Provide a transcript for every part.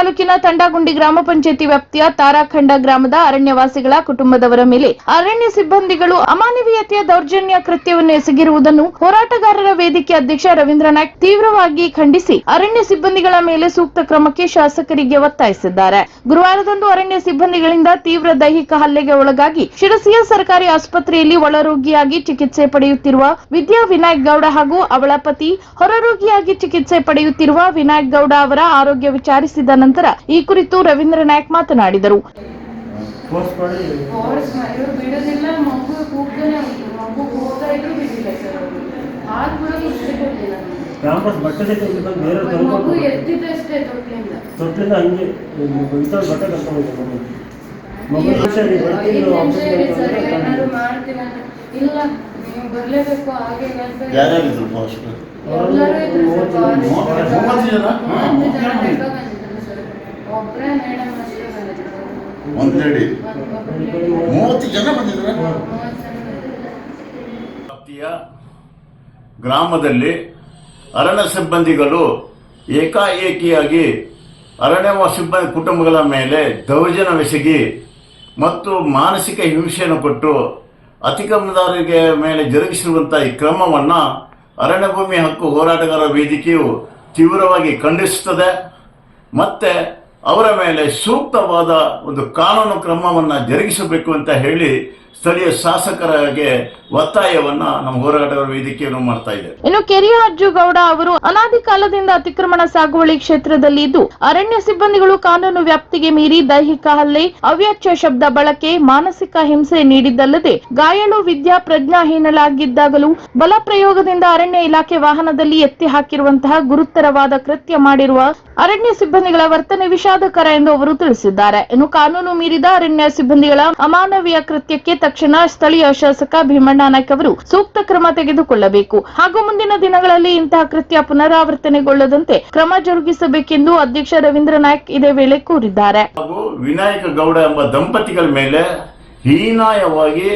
ತಾಲೂಕಿನ ತಂಡಗುಂಡಿ ಗ್ರಾಮ ಪಂಚಾಯತಿ ವ್ಯಾಪ್ತಿಯ ತಾರಾಖಂಡ ಗ್ರಾಮದ ಅರಣ್ಯವಾಸಿಗಳ ಕುಟುಂಬದವರ ಮೇಲೆ ಅರಣ್ಯ ಸಿಬ್ಬಂದಿಗಳು ಅಮಾನವೀಯತೆಯ ದೌರ್ಜನ್ಯ ಕೃತ್ಯವನ್ನು ಎಸಗಿರುವುದನ್ನು ಹೋರಾಟಗಾರರ ವೇದಿಕೆ ಅಧ್ಯಕ್ಷ ರವೀಂದ್ರ ನಾಯ್ಕ್ ತೀವ್ರವಾಗಿ ಖಂಡಿಸಿ ಅರಣ್ಯ ಸಿಬ್ಬಂದಿಗಳ ಮೇಲೆ ಸೂಕ್ತ ಕ್ರಮಕ್ಕೆ ಶಾಸಕರಿಗೆ ಒತ್ತಾಯಿಸಿದ್ದಾರೆ. ಗುರುವಾರದಂದು ಅರಣ್ಯ ಸಿಬ್ಬಂದಿಗಳಿಂದ ತೀವ್ರ ದೈಹಿಕ ಹಲ್ಲೆಗೆ ಒಳಗಾಗಿ ಶಿರಸಿಯ ಸರ್ಕಾರಿ ಆಸ್ಪತ್ರೆಯಲ್ಲಿ ಒಳರೋಗಿಯಾಗಿ ಚಿಕಿತ್ಸೆ ಪಡೆಯುತ್ತಿರುವ ವಿದ್ಯಾ ವಿನಾಯಕ್ ಗೌಡ ಹಾಗೂ ಅವಳ ಪತಿ ಹೊರರೋಗಿಯಾಗಿ ಚಿಕಿತ್ಸೆ ಪಡೆಯುತ್ತಿರುವ ವಿನಾಯಕ್ ಗೌಡ ಅವರ ಆರೋಗ್ಯ ವಿಚಾರಿಸಿದ ನಂತರ ಈ ಕುರಿತು ರವೀಂದ್ರ ನಾಯ್ಕ್ ಮಾತನಾಡಿದರು. ಕ್ಯಾಂಪಸ್ ಬಟ್ಟೆ ತೆಗೆದು ಬಂದು ಬೇರೆ ಮಗು ತೊಟ್ಲಿಂದ. ಹಂಗೆ ವಿತೌಟ್ ಬಟ್ಟೆ ಮಗು. ಬರ್ತೀನಿ ಏನಾದ್ರು ಮಾಡ್ತೀನಿ ಅಂತ ಇಲ್ಲ ನೀವು ಬರಲೇಬೇಕು ಎಲ್ಲರೂ ಇದ್ರು ಮೂವತ್ತು ಜನ? ಒಂದು ಲೇಡಿ ಮೂವತ್ತು ಜನ ಬಂದಿದ್ದಾರೆ ಗ್ರಾಮದಲ್ಲಿ ಅರಣ್ಯ ಸಿಬ್ಬಂದಿಗಳು ಏಕಾಏಕಿಯಾಗಿ ಅರಣ್ಯ ಸಿಬ್ಬಂದಿ ಕುಟುಂಬಗಳ ಮೇಲೆ ದೌರ್ಜನ್ಯವೆಸಗಿ ಮತ್ತು ಮಾನಸಿಕ ಹಿಂಸೆಯನ್ನು ಕೊಟ್ಟು ಅತಿಕ್ರಮದಾರರಿಗೆ ಮೇಲೆ ಜರುಗಿಸಿರುವಂಥ ಈ ಕ್ರಮವನ್ನು ಅರಣ್ಯ ಭೂಮಿ ಹಕ್ಕು ಹೋರಾಟಗಾರರ ವೇದಿಕೆಯು ತೀವ್ರವಾಗಿ ಖಂಡಿಸುತ್ತದೆ. ಮತ್ತೆ ಅವರ ಮೇಲೆ ಸೂಕ್ತವಾದ ಒಂದು ಕಾನೂನು ಕ್ರಮವನ್ನು ಜರುಗಿಸಬೇಕು ಅಂತ ಹೇಳಿ ಸ್ಥಳೀಯ ಶಾಸಕರಿಗೆ ಒತ್ತಾಯವನ್ನ ನಮ್ಮ ಹೋರಾಟಗಾರರ ವೇದಿಕೆಯನ್ನು ಮಾಡ್ತಾ ಇದೆ ಇನ್ನು ಕೆರಿಯ ಅಜ್ಜುಗೌಡ ಅವರು ಅನಾದಿ ಕಾಲದಿಂದ ಅತಿಕ್ರಮಣ ಸಾಗುವಳಿ ಕ್ಷೇತ್ರದಲ್ಲಿ ಇದ್ದು, ಅರಣ್ಯ ಸಿಬ್ಬಂದಿಗಳು ಕಾನೂನು ವ್ಯಾಪ್ತಿಗೆ ಮೀರಿ ದೈಹಿಕ ಹಲ್ಲೆ, ಅವ್ಯಾಚ್ಯ ಶಬ್ದ ಬಳಕೆ, ಮಾನಸಿಕ ಹಿಂಸೆ ನೀಡಿದ್ದಲ್ಲದೆ ಗಾಯಾಳು ವಿದ್ಯಾ ಪ್ರಜ್ಞಾಹೀನಳಾಗಿದ್ದಾಗಲೂ ಬಲ ಪ್ರಯೋಗದಿಂದ ಅರಣ್ಯ ಇಲಾಖೆ ವಾಹನದಲ್ಲಿ ಎತ್ತಿ ಹಾಕಿರುವಂತಹ ಗುರುತರವಾದ ಕೃತ್ಯ ಮಾಡಿರುವ ಅರಣ್ಯ ಸಿಬ್ಬಂದಿಗಳ ವರ್ತನೆ ವಿಷಾದಕರ ಎಂದು ಅವರು ತಿಳಿಸಿದ್ದಾರೆ. ಇನ್ನು ಕಾನೂನು ಮೀರಿದ ಅರಣ್ಯ ಸಿಬ್ಬಂದಿಗಳ ಅಮಾನವೀಯ ಕೃತ್ಯಕ್ಕೆ ತಕ್ಷಣ ಸ್ಥಳೀಯ ಶಾಸಕ ಭೀಮಣ್ಣ ನಾಯ್ಕ ಅವರು ಸೂಕ್ತ ಕ್ರಮ ತೆಗೆದುಕೊಳ್ಳಬೇಕು. ಹಾಗೂ ಮುಂದಿನ ದಿನಗಳಲ್ಲಿ ಇಂತಹ ಕೃತ್ಯ ಪುನರಾವರ್ತನೆಗೊಳ್ಳದಂತೆ ಕ್ರಮ ಜರುಗಿಸಬೇಕೆಂದು ಅಧ್ಯಕ್ಷ ರವೀಂದ್ರ ನಾಯ್ಕ ಇದೇ ವೇಳೆ ಕೋರಿದ್ದಾರೆ. ವಿನಾಯಕ ಗೌಡ ಎಂಬ ದಂಪತಿಗಳ ಮೇಲೆ ಹೀನಾಯವಾಗಿ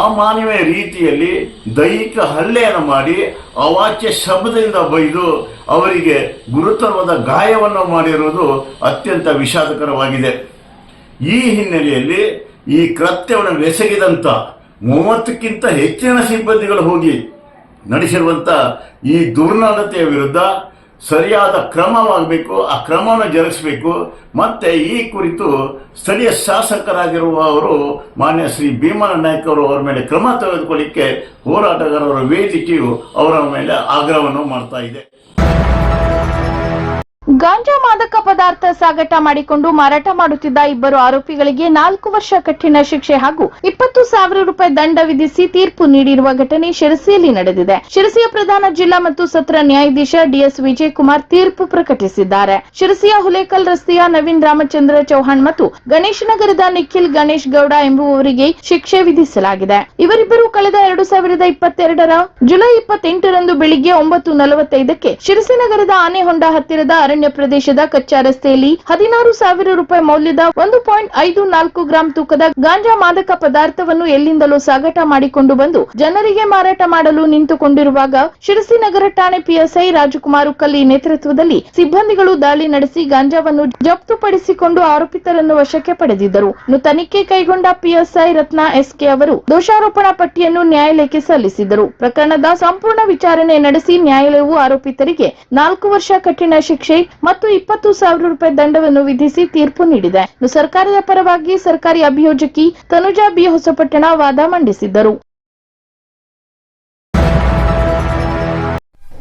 ಅಮಾನವೀಯ ರೀತಿಯಲ್ಲಿ ದೈಹಿಕ ಹಲ್ಲೆಯನ್ನು ಮಾಡಿ ಅವಾಚ್ಯ ಶಬ್ದದಿಂದ ಬೈದು ಅವರಿಗೆ ಗುರುತರವಾದ ಗಾಯವನ್ನು ಮಾಡಿರುವುದು ಅತ್ಯಂತ ವಿಷಾದಕರವಾಗಿದೆ. ಈ ಹಿನ್ನೆಲೆಯಲ್ಲಿ ಈ ಕೃತ್ಯವನ್ನು ಎಸಗಿದಂಥ ಮೂವತ್ತಕ್ಕಿಂತ ಹೆಚ್ಚಿನ ಸಿಬ್ಬಂದಿಗಳು ಹೋಗಿ ನಡೆಸಿರುವಂಥ ಈ ದುರ್ನಡತೆಯ ವಿರುದ್ಧ ಸರಿಯಾದ ಕ್ರಮವಾಗಬೇಕು, ಆ ಕ್ರಮವನ್ನು ಜರುಗಿಸಬೇಕು. ಮತ್ತೆ ಈ ಕುರಿತು ಸ್ಥಳೀಯ ಶಾಸಕರಾಗಿರುವವರು ಮಾನ್ಯ ಶ್ರೀ ಭೀಮನ ನಾಯ್ಕ ಅವರು ಅವರ ಮೇಲೆ ಕ್ರಮ ತೆಗೆದುಕೊಳ್ಳಿಕ್ಕೆ ಹೋರಾಟಗಾರರ ವೇದಿಕೆಯು ಅವರ ಮೇಲೆ ಆಗ್ರಹವನ್ನು ಮಾಡ್ತಾ ಇದೆ. ಗಾಂಜಾ ಮಾದಕ ಪದಾರ್ಥ ಸಾಗಾಟ ಮಾಡಿಕೊಂಡು ಮಾರಾಟ ಮಾಡುತ್ತಿದ್ದ ಇಬ್ಬರು ಆರೋಪಿಗಳಿಗೆ ನಾಲ್ಕು ವರ್ಷ ಕಠಿಣ ಶಿಕ್ಷೆ ಹಾಗೂ ಇಪ್ಪತ್ತು ಸಾವಿರ ರೂಪಾಯಿ ದಂಡ ವಿಧಿಸಿ ತೀರ್ಪು ನೀಡಿರುವ ಘಟನೆ ಶಿರಸಿಯಲ್ಲಿ ನಡೆದಿದೆ. ಶಿರಸಿಯ ಪ್ರಧಾನ ಜಿಲ್ಲಾ ಮತ್ತು ಸತ್ರ ನ್ಯಾಯಾಧೀಶ ಡಿಎಸ್ ವಿಜಯ್ ಕುಮಾರ್ ತೀರ್ಪು ಪ್ರಕಟಿಸಿದ್ದಾರೆ. ಶಿರಸಿಯ ಹುಲೇಕಲ್ ರಸ್ತೆಯ ನವೀನ್ ರಾಮಚಂದ್ರ ಚೌಹಾಣ್ ಮತ್ತು ಗಣೇಶ್ ನಗರದ ನಿಖಿಲ್ ಗಣೇಶ್ ಗೌಡ ಎಂಬುವವರಿಗೆ ಶಿಕ್ಷೆ ವಿಧಿಸಲಾಗಿದೆ. ಇವರಿಬ್ಬರು ಕಳೆದ ಎರಡು ಸಾವಿರದ ಇಪ್ಪತ್ತೆರಡರ ಜುಲೈ ಇಪ್ಪತ್ತೆಂಟರಂದು ಬೆಳಿಗ್ಗೆ ಒಂಬತ್ತು ನಲವತ್ತೈದಕ್ಕೆ ಶಿರಸಿ ನಗರದ ಆನೆಹೊಂಡ ಹತ್ತಿರದ ಅರಣ್ಯ ಪ್ರದೇಶದ ಕಚ್ಚಾ ರಸ್ತೆಯಲ್ಲಿ ಹದಿನಾರು ಸಾವಿರ ರೂಪಾಯಿ ಮೌಲ್ಯದ ಒಂದು ಪಾಯಿಂಟ್ ಐದು ನಾಲ್ಕು ಗ್ರಾಂ ತೂಕದ ಗಾಂಜಾ ಮಾದಕ ಪದಾರ್ಥವನ್ನು ಎಲ್ಲಿಂದಲೂ ಸಾಗಾಟ ಮಾಡಿಕೊಂಡು ಬಂದು ಜನರಿಗೆ ಮಾರಾಟ ಮಾಡಲು ನಿಂತುಕೊಂಡಿರುವಾಗ ಶಿರಸಿ ನಗರ ಠಾಣೆ ಪಿಎಸ್ಐ ರಾಜಕುಮಾರ್ ಕಲ್ಲಿ ನೇತೃತ್ವದಲ್ಲಿ ಸಿಬ್ಬಂದಿಗಳು ದಾಳಿ ನಡೆಸಿ ಗಾಂಜಾವನ್ನು ಜಪ್ತುಪಡಿಸಿಕೊಂಡು ಆರೋಪಿತರನ್ನು ವಶಕ್ಕೆ ಪಡೆದಿದ್ದರು. ತನಿಖೆ ಕೈಗೊಂಡ ಪಿಎಸ್ಐ ರತ್ನ ಎಸ್ಕೆ ಅವರು ದೋಷಾರೋಪಣಾ ಪಟ್ಟಿಯನ್ನು ನ್ಯಾಯಾಲಯಕ್ಕೆ ಸಲ್ಲಿಸಿದರು ಪ್ರಕರಣದ ಸಂಪೂರ್ಣ ವಿಚಾರಣೆ ನಡೆಸಿ ನ್ಯಾಯಾಲಯವು ಆರೋಪಿತರಿಗೆ ನಾಲ್ಕು ವರ್ಷ ಕಠಿಣ ಶಿಕ್ಷೆ ಮತ್ತು ಇಪ್ಪತ್ತು ಸಾವಿರ ರೂಪಾಯಿ ದಂಡವನ್ನು ವಿಧಿಸಿ ತೀರ್ಪು ನೀಡಿದೆ. ಸರ್ಕಾರದ ಪರವಾಗಿ ಸರ್ಕಾರಿ ಅಭಿಯೋಜಕಿ ತನುಜಾ ಬಿ ಹೊಸಪಟ್ಟಣ ವಾದ ಮಂಡಿಸಿದ್ದರು.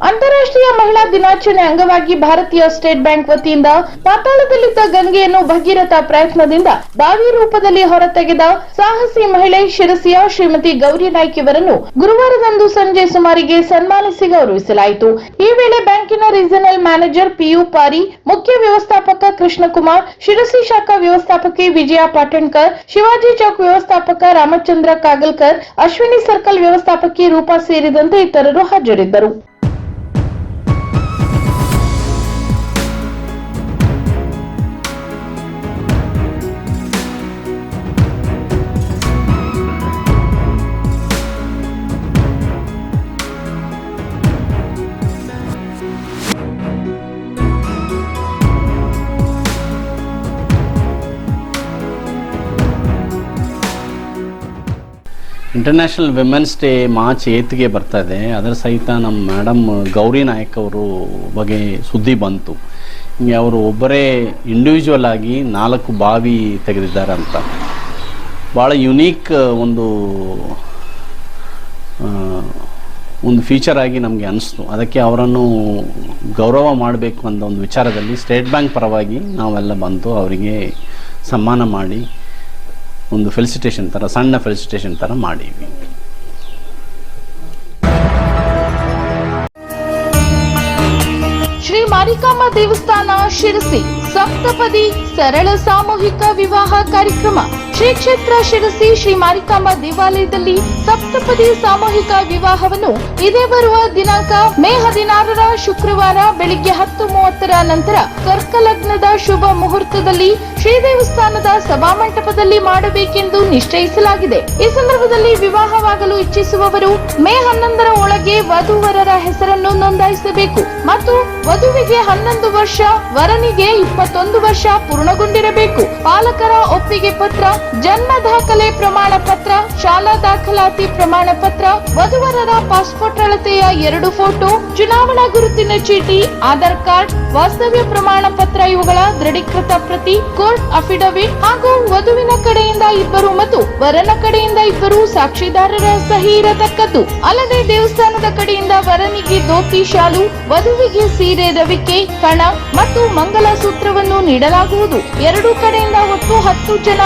ಅಂತಾರಾಷ್ಟ್ರೀಯ ಮಹಿಳಾ ದಿನಾಚರಣೆ ಅಂಗವಾಗಿ ಭಾರತೀಯ ಸ್ಟೇಟ್ ಬ್ಯಾಂಕ್ ವತಿಯಿಂದ ಪಾತಾಳದಲ್ಲಿದ್ದ ಗಂಗೆಯನ್ನು ಭಗೀರಥ ಪ್ರಯತ್ನದಿಂದ ಬಾವಿ ರೂಪದಲ್ಲಿ ಹೊರತೆಗೆದ ಸಾಹಸಿ ಮಹಿಳೆ ಶಿರಸಿಯ ಶ್ರೀಮತಿ ಗೌರಿ ನಾಯ್ಕ್ ಇವರನ್ನು ಗುರುವಾರದಂದು ಸಂಜೆ ಸುಮಾರಿಗೆ ಸನ್ಮಾನಿಸಿ ಗೌರವಿಸಲಾಯಿತು. ಈ ವೇಳೆ ಬ್ಯಾಂಕಿನ ರೀಜನಲ್ ಮ್ಯಾನೇಜರ್ ಪಿಯು ಪಾರಿ, ಮುಖ್ಯ ವ್ಯವಸ್ಥಾಪಕ ಕೃಷ್ಣಕುಮಾರ್, ಶಿರಸಿ ಶಾಖಾ ವ್ಯವಸ್ಥಾಪಕಿ ವಿಜಯ ಪಾಟಣ್ಕರ್, ಶಿವಾಜಿ ಚೌಕ್ ವ್ಯವಸ್ಥಾಪಕ ರಾಮಚಂದ್ರ ಕಾಗಲ್ಕರ್, ಅಶ್ವಿನಿ ಸರ್ಕಲ್ ವ್ಯವಸ್ಥಾಪಕಿ ರೂಪಾ ಸೇರಿದಂತೆ ಇತರರು ಹಾಜರಿದ್ದರು. ಇಂಟರ್ನ್ಯಾಷನಲ್ ವಿಮೆನ್ಸ್ ಡೇ ಮಾರ್ಚ್ ಏತ್ಗೆ ಬರ್ತಾ ಇದೆ ಅದರ ಸಹಿತ ನಮ್ಮ ಮೇಡಮ್ ಗೌರಿ ನಾಯಕ್ ಅವರು ಬಗ್ಗೆ ಸುದ್ದಿ ಬಂತು. ಹಿಂಗೆ ಅವರು ಒಬ್ಬರೇ ಇಂಡಿವಿಜುವಲ್ ಆಗಿ ನಾಲ್ಕು ಬಾವಿ ತೆಗೆದಿದ್ದಾರೆ ಅಂತ. ಭಾಳ ಯುನೀಕ್ ಒಂದು ಒಂದು ಫೀಚರ್ ಆಗಿ ನಮಗೆ ಅನಿಸ್ತು. ಅದಕ್ಕೆ ಅವರನ್ನು ಗೌರವ ಮಾಡಬೇಕು ಅಂತ ಒಂದು ವಿಚಾರದಲ್ಲಿ ಸ್ಟೇಟ್ ಬ್ಯಾಂಕ್ ಪರವಾಗಿ ನಾವೆಲ್ಲ ಬಂತು ಅವರಿಗೆ ಸನ್ಮಾನ ಮಾಡಿ ಒಂದು ಫೆಲಿಸಿಟೇಷನ್ ಥರ ಸಣ್ಣ ಫೆಲಿಸಿಟೇಷನ್ ಥರ ಮಾಡೀವಿ. ಶ್ರೀ ಮಾರಿಕಾಂಬ ದೇವಸ್ಥಾನ ಶಿರಸಿ, ಸಪ್ತಪದಿ ಸರಳ ಸಾಮೂಹಿಕ ವಿವಾಹ ಕಾರ್ಯಕ್ರಮ. ಶ್ರೀ ಕ್ಷೇತ್ರ ಶಿರಸಿ ಶ್ರೀ ಮಾರಿಕಾಂಬಾ ದೇವಾಲಯದಲ್ಲಿ ಸಪ್ತಪದಿ ಸಾಮೂಹಿಕ ವಿವಾಹವನ್ನು ಇದೇ ಬರುವ ದಿನಾಂಕ ಮೇ ಹದಿನಾರರ ಶುಕ್ರವಾರ ಬೆಳಿಗ್ಗೆ ಹತ್ತು ಮೂವತ್ತರ ನಂತರ ಕರ್ಕಲಗ್ನದ ಶುಭ ಮುಹೂರ್ತದಲ್ಲಿ ಶ್ರೀ ದೇವಸ್ಥಾನದ ಸಭಾಮಂಟಪದಲ್ಲಿ ಮಾಡಬೇಕೆಂದು ನಿಶ್ಚಯಿಸಲಾಗಿದೆ. ಈ ಸಂದರ್ಭದಲ್ಲಿ ವಿವಾಹವಾಗಲು ಇಚ್ಛಿಸುವವರು ಮೇ ಹನ್ನೊಂದರ ಒಳಗೆ ವಧುವರರ ಹೆಸರನ್ನು ನೋಂದಾಯಿಸಬೇಕು ಮತ್ತು ವಧುವಿಗೆ ಹನ್ನೊಂದು ವರ್ಷ, ವರನಿಗೆ ಇಪ್ಪತ್ತೊಂದು ವರ್ಷ ಪೂರ್ಣಗೊಂಡಿರಬೇಕು. ಪಾಲಕರ ಒಪ್ಪಿಗೆ ಪತ್ರ ಜನ್ಮ ದಾಖಲೆ ಪ್ರಮಾಣ ಪತ್ರ, ಶಾಲಾ ದಾಖಲಾತಿ ಪ್ರಮಾಣ ಪತ್ರ, ವಧುವರರ ಪಾಸ್ಪೋರ್ಟ್ ಅಳತೆಯ ಎರಡು ಫೋಟೋ, ಚುನಾವಣಾ ಗುರುತಿನ ಚೀಟಿ, ಆಧಾರ್ ಕಾರ್ಡ್, ವಾಸ್ತವ್ಯ ಪ್ರಮಾಣ ಪತ್ರ ಇವುಗಳ ದೃಢೀಕೃತ ಪ್ರತಿ ಕೋರ್ಟ್ ಅಫಿಡವಿಟ್ ಹಾಗೂ ವಧುವಿನ ಕಡೆಯಿಂದ ಇಬ್ಬರು ಮತ್ತು ವರನ ಕಡೆಯಿಂದ ಇಬ್ಬರು ಸಾಕ್ಷಿದಾರರ ಸಹಿ ಇರತಕ್ಕದ್ದು. ಅಲ್ಲದೆ ದೇವಸ್ಥಾನದ ಕಡೆಯಿಂದ ವರನಿಗೆ ದೋಪಿ ಶಾಲು, ವಧುವಿಗೆ ಸೀರೆ ರವಿಕೆ ಕಣ ಮತ್ತು ಮಂಗಲ ಸೂತ್ರವನ್ನು ನೀಡಲಾಗುವುದು. ಎರಡೂ ಕಡೆಯಿಂದ ಒಟ್ಟು ಹತ್ತು ಜನ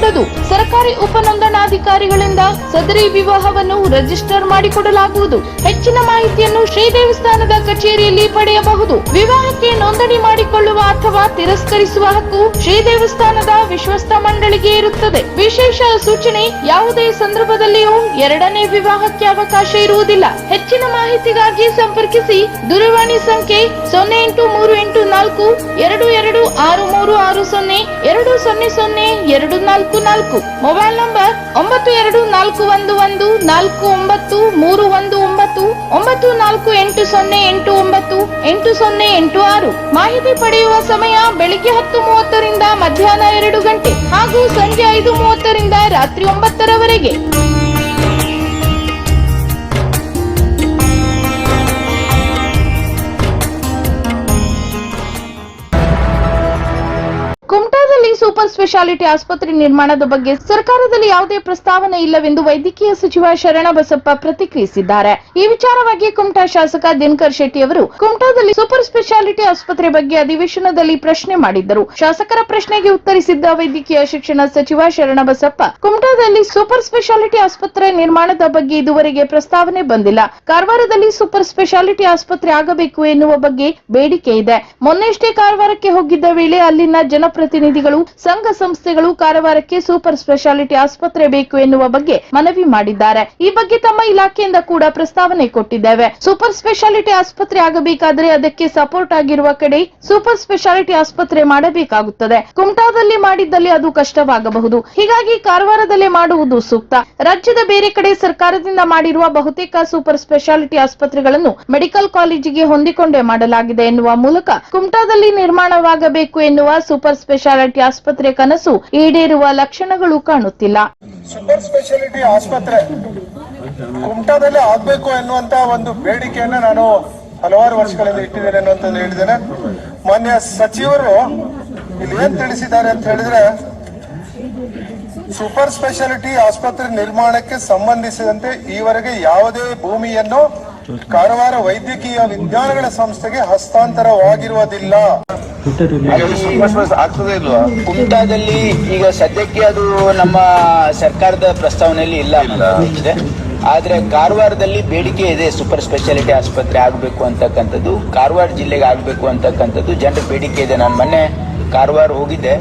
ಮೀರಕೂಡದು ಸರ್ಕಾರಿ ಉಪನೋಂದಣಾಧಿಕಾರಿಗಳಿಂದ ಸದರಿ ವಿವಾಹವನ್ನು ರಿಜಿಸ್ಟರ್ ಮಾಡಿಕೊಡಲಾಗುವುದು. ಹೆಚ್ಚಿನ ಮಾಹಿತಿಯನ್ನು ಶ್ರೀ ದೇವಸ್ಥಾನದ ಕಚೇರಿಯಲ್ಲಿ ಪಡೆಯಬಹುದು. ವಿವಾಹಕ್ಕೆ ನೋಂದಣಿ ಮಾಡಿಕೊಳ್ಳುವ ಅಥವಾ ತಿರಸ್ಕರಿಸುವ ಹಕ್ಕು ಶ್ರೀ ದೇವಸ್ಥಾನದ ವಿಶ್ವಸ್ತ ಮಂಡಳಿಗೆ ಇರುತ್ತದೆ. ವಿಶೇಷ ಸೂಚನೆ, ಯಾವುದೇ ಸಂದರ್ಭದಲ್ಲಿಯೂ ಎರಡನೇ ವಿವಾಹಕ್ಕೆ ಅವಕಾಶ ಇರುವುದಿಲ್ಲ. ಹೆಚ್ಚಿನ ಮಾಹಿತಿಗಾಗಿ ಸಂಪರ್ಕಿಸಿ. ದೂರವಾಣಿ ಸಂಖ್ಯೆ ಸೊನ್ನೆ ಎಂಟು ಮೂರು ಎಂಟು ನಾಲ್ಕು ಎರಡು ಎರಡು ಆರು ಮೂರು ಆರು ಸೊನ್ನೆ ಎರಡು ಸೊನ್ನೆ ಸೊನ್ನೆ ಎರಡು ನಾಲ್ಕು. ನಾಲ್ಕು. ಮೊಬೈಲ್ ನಂಬರ್ ಒಂಬತ್ತು ಎರಡು ನಾಲ್ಕು ಒಂದು ಒಂದು ನಾಲ್ಕು ಒಂಬತ್ತು ಮೂರು ಒಂದು ಒಂಬತ್ತು ಒಂಬತ್ತು ನಾಲ್ಕು ಎಂಟು ಸೊನ್ನೆ ಎಂಟು ಒಂಬತ್ತು, ಎಂಟು ಸೊನ್ನೆ ಎಂಟು ಆರು. ಮಾಹಿತಿ ಪಡೆಯುವ ಸಮಯ ಬೆಳಿಗ್ಗೆ ಹತ್ತು ಮೂವತ್ತರಿಂದ ಮಧ್ಯಾಹ್ನ ಎರಡು ಗಂಟೆ ಹಾಗೂ ಸಂಜೆ ಐದು ಮೂವತ್ತರಿಂದ ರಾತ್ರಿ ಒಂಬತ್ತರವರೆಗೆ. ಸೂಪರ್ ಸ್ಪೆಷಾಲಿಟಿ ಆಸ್ಪತ್ರೆ ನಿರ್ಮಾಣದ ಬಗ್ಗೆ ಸರ್ಕಾರದಲ್ಲಿ ಯಾವುದೇ ಪ್ರಸ್ತಾವನೆ ಇಲ್ಲವೆಂದು ವೈದ್ಯಕೀಯ ಸಚಿವ ಶರಣಬಸಪ್ಪ ಪ್ರತಿಕ್ರಿಯಿಸಿದ್ದಾರೆ. ಈ ವಿಚಾರವಾಗಿ ಕುಮಟಾ ಶಾಸಕ ದಿನಕರ್ ಶೆಟ್ಟಿ ಅವರು ಕುಮಟಾದಲ್ಲಿ ಸೂಪರ್ ಸ್ಪೆಷಾಲಿಟಿ ಆಸ್ಪತ್ರೆ ಬಗ್ಗೆ ಅಧಿವೇಶನದಲ್ಲಿ ಪ್ರಶ್ನೆ ಮಾಡಿದ್ದರು. ಶಾಸಕರ ಪ್ರಶ್ನೆಗೆ ಉತ್ತರಿಸಿದ್ದ ವೈದ್ಯಕೀಯ ಶಿಕ್ಷಣ ಸಚಿವ ಶರಣಬಸಪ್ಪ, ಕುಮಟಾದಲ್ಲಿ ಸೂಪರ್ ಸ್ಪೆಷಾಲಿಟಿ ಆಸ್ಪತ್ರೆ ನಿರ್ಮಾಣದ ಬಗ್ಗೆ ಇದುವರೆಗೆ ಪ್ರಸ್ತಾವನೆ ಬಂದಿಲ್ಲ. ಕಾರವಾರದಲ್ಲಿ ಸೂಪರ್ ಸ್ಪೆಷಾಲಿಟಿ ಆಸ್ಪತ್ರೆ ಆಗಬೇಕು ಎನ್ನುವ ಬಗ್ಗೆ ಬೇಡಿಕೆ ಇದೆ. ಮೊನ್ನೆಷ್ಟೇ ಕಾರವಾರಕ್ಕೆ ಹೋಗಿದ್ದ ವೇಳೆ ಅಲ್ಲಿನ ಜನಪ್ರತಿನಿಧಿಗಳು ಸಂಘ ಸಂಸ್ಥೆಗಳು ಕಾರವಾರಕ್ಕೆ ಸೂಪರ್ ಸ್ಪೆಷಾಲಿಟಿ ಆಸ್ಪತ್ರೆ ಬೇಕು ಎನ್ನುವ ಬಗ್ಗೆ ಮನವಿ ಮಾಡಿದ್ದಾರೆ. ಈ ಬಗ್ಗೆ ತಮ್ಮ ಇಲಾಖೆಯಿಂದ ಕೂಡ ಪ್ರಸ್ತಾವನೆ ಕೊಟ್ಟಿದ್ದೇವೆ. ಸೂಪರ್ ಸ್ಪೆಷಾಲಿಟಿ ಆಸ್ಪತ್ರೆ ಆಗಬೇಕಾದ್ರೆ ಅದಕ್ಕೆ ಸಪೋರ್ಟ್ ಆಗಿರುವ ಕಡೆ ಸೂಪರ್ ಸ್ಪೆಷಾಲಿಟಿ ಆಸ್ಪತ್ರೆ ಮಾಡಬೇಕಾಗುತ್ತದೆ. ಕುಮಟಾದಲ್ಲಿ ಮಾಡಿದ್ದಲ್ಲಿ ಅದು ಕಷ್ಟವಾಗಬಹುದು. ಹೀಗಾಗಿ ಕಾರವಾರದಲ್ಲೇ ಮಾಡುವುದು ಸೂಕ್ತ. ರಾಜ್ಯದ ಬೇರೆ ಕಡೆ ಸರ್ಕಾರದಿಂದ ಮಾಡಿರುವ ಬಹುತೇಕ ಸೂಪರ್ ಸ್ಪೆಷಾಲಿಟಿ ಆಸ್ಪತ್ರೆಗಳನ್ನು ಮೆಡಿಕಲ್ ಕಾಲೇಜಿಗೆ ಹೊಂದಿಕೊಂಡೇ ಮಾಡಲಾಗಿದೆ ಎನ್ನುವ ಮೂಲಕ ಕುಮಟಾದಲ್ಲಿ ನಿರ್ಮಾಣವಾಗಬೇಕು ಎನ್ನುವ ಸೂಪರ್ ಸ್ಪೆಷಾಲಿಟಿ ಆಸ್ಪತ್ರೆ ಕನಸು ಈಡೇರುವ ಲಕ್ಷಣಗಳು ಕಾಣುತ್ತಿಲ್ಲ. ಸೂಪರ್ ಸ್ಪೆಷಾಲಿಟಿ ಆಸ್ಪತ್ರೆ ಕುಮಟಾದಲ್ಲಿ ಆಗ್ಬೇಕು ಎನ್ನುವಂತ ಒಂದು ಬೇಡಿಕೆಯನ್ನ ನಾನು ಹಲವಾರು ವರ್ಷಗಳಿಂದ ಇಟ್ಟಿದ್ದೇನೆ ಅನ್ನುವಂಥದ್ದು ಹೇಳಿದ್ದೇನೆ. ಮಾನ್ಯ ಸಚಿವರು ಇಲ್ಲಿ ಏನ್ ತಿಳಿಸಿದ್ದಾರೆ ಅಂತ ಹೇಳಿದ್ರೆ, ಸೂಪರ್ ಸ್ಪೆಷಾಲಿಟಿ ಆಸ್ಪತ್ರೆ ನಿರ್ಮಾಣಕ್ಕೆ ಸಂಬಂಧಿಸಿದಂತೆ ಈವರೆಗೆ ಯಾವುದೇ ಭೂಮಿಯನ್ನು ಕಾರವಾರ ವೈದ್ಯಕೀಯ ವಿಜ್ಞಾನಗಳ ಸಂಸ್ಥೆಗೆ ಹಸ್ತಾಂತರವಾಗಿರುವುದಿಲ್ಲ. ಆಗ್ತದೆ ಇಲ್ವಾ? ಕುಮಟಾದಲ್ಲಿ ಈಗ ಸದ್ಯಕ್ಕೆ ಅದು ನಮ್ಮ ಸರ್ಕಾರದ ಪ್ರಸ್ತಾವನೆಯಲ್ಲಿ ಇಲ್ಲ ಆದ್ರೆ ಕಾರವಾರದಲ್ಲಿ ಬೇಡಿಕೆ ಇದೆ ಸೂಪರ್ ಸ್ಪೆಷಾಲಿಟಿ ಆಸ್ಪತ್ರೆ ಆಗಬೇಕು ಅಂತಕ್ಕಂಥದ್ದು ಕಾರವಾರ ಜಿಲ್ಲೆಗೆ ಆಗಬೇಕು ಅಂತಕ್ಕಂಥದ್ದು ಜನರ ಬೇಡಿಕೆ ಇದೆ. ನಾನು ಮೊನ್ನೆ ಕಾರವಾರ ಹೋಗಿದ್ದೆ.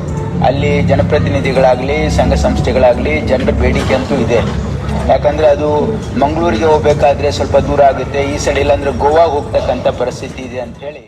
ಅಲ್ಲಿ ಜನಪ್ರತಿನಿಧಿಗಳಾಗಲಿ ಸಂಘ ಸಂಸ್ಥೆಗಳಾಗಲಿ ಜನರ ಬೇಡಿಕೆ ಅಂತೂ ಇದೆ. ಯಾಕಂದ್ರೆ ಅದು ಮಂಗಳೂರಿಗೆ ಹೋಗ್ಬೇಕಾದ್ರೆ ಸ್ವಲ್ಪ ದೂರ ಆಗುತ್ತೆ. ಈ ಸೈಡ್ ಇಲ್ಲಾಂದ್ರೆ ಗೋವಾಗ ಹೋಗ್ತಕ್ಕಂಥ ಪರಿಸ್ಥಿತಿ ಇದೆ ಅಂತ ಹೇಳಿ.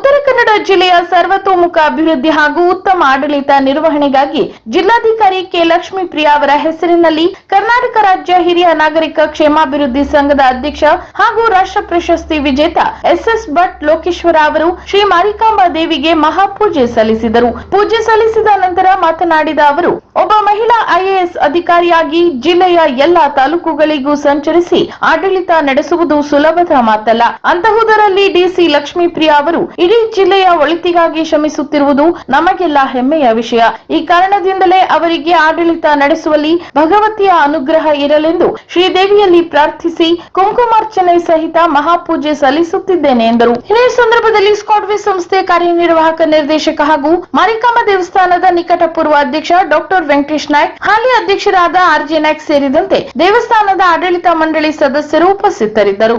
ಉತ್ತರ ಕನ್ನಡ ಜಿಲ್ಲೆಯ ಸರ್ವತೋಮುಖ ಅಭಿವೃದ್ಧಿ ಹಾಗೂ ಉತ್ತಮ ಆಡಳಿತ ನಿರ್ವಹಣೆಗಾಗಿ ಜಿಲ್ಲಾಧಿಕಾರಿ ಕೆ ಲಕ್ಷ್ಮೀ ಪ್ರಿಯಾ ಅವರ ಹೆಸರಿನಲ್ಲಿ ಕರ್ನಾಟಕ ರಾಜ್ಯ ಹಿರಿಯ ನಾಗರಿಕ ಕ್ಷೇಮಾಭಿವೃದ್ಧಿ ಸಂಘದ ಅಧ್ಯಕ್ಷ ಹಾಗೂ ರಾಷ್ಟ್ರ ಪ್ರಶಸ್ತಿ ವಿಜೇತ ಎಸ್ಎಸ್ ಭಟ್ ಲೋಕೇಶ್ವರ ಅವರು ಶ್ರೀ ಮಾರಿಕಾಂಬಾ ದೇವಿಗೆ ಮಹಾಪೂಜೆ ಸಲ್ಲಿಸಿದರು. ಪೂಜೆ ಸಲ್ಲಿಸಿದ ನಂತರ ಮಾತನಾಡಿದ ಅವರು, ಒಬ್ಬ ಮಹಿಳಾ ಐಎಎಸ್ ಅಧಿಕಾರಿಯಾಗಿ ಜಿಲ್ಲೆಯ ಎಲ್ಲಾ ತಾಲೂಕುಗಳಿಗೂ ಸಂಚರಿಸಿ ಆಡಳಿತ ನಡೆಸುವುದು ಸುಲಭದ ಮಾತಲ್ಲ. ಅಂತಹುದರಲ್ಲಿ ಡಿಸಿ ಲಕ್ಷ್ಮೀಪ್ರಿಯಾ ಅವರು ಇಡೀ ಜಿಲ್ಲೆಯ ಒಳಿತಿಗಾಗಿ ಶ್ರಮಿಸುತ್ತಿರುವುದು ನಮಗೆಲ್ಲ ಹೆಮ್ಮೆಯ ವಿಷಯ. ಈ ಕಾರಣದಿಂದಲೇ ಅವರಿಗೆ ಆಡಳಿತ ನಡೆಸುವಲ್ಲಿ ಭಗವತಿಯ ಅನುಗ್ರಹ ಇರಲೆಂದು ಶ್ರೀದೇವಿಯಲ್ಲಿ ಪ್ರಾರ್ಥಿಸಿ ಕುಂಕುಮಾರ್ಚನೆ ಸಹಿತ ಮಹಾಪೂಜೆ ಸಲ್ಲಿಸುತ್ತಿದ್ದೇನೆ ಎಂದರು. ಇದೇ ಸಂದರ್ಭದಲ್ಲಿ ಸ್ಕಾಟ್ವಿ ಸಂಸ್ಥೆ ಕಾರ್ಯನಿರ್ವಾಹಕ ನಿರ್ದೇಶಕ ಹಾಗೂ ಮಾರಿಕಾಂಬ ದೇವಸ್ಥಾನದ ನಿಕಟಪೂರ್ವ ಅಧ್ಯಕ್ಷ ಡಾಕ್ಟರ್ ವೆಂಕಟೇಶ್ ನಾಯ್ಕ್, ಹಾಲಿ ಅಧ್ಯಕ್ಷರಾದ ಆರ್ಜೆ ನಾಯ್ಕ್ ಸೇರಿದಂತೆ ದೇವಸ್ಥಾನದ ಆಡಳಿತ ಮಂಡಳಿ ಸದಸ್ಯರು ಉಪಸ್ಥಿತರಿದ್ದರು.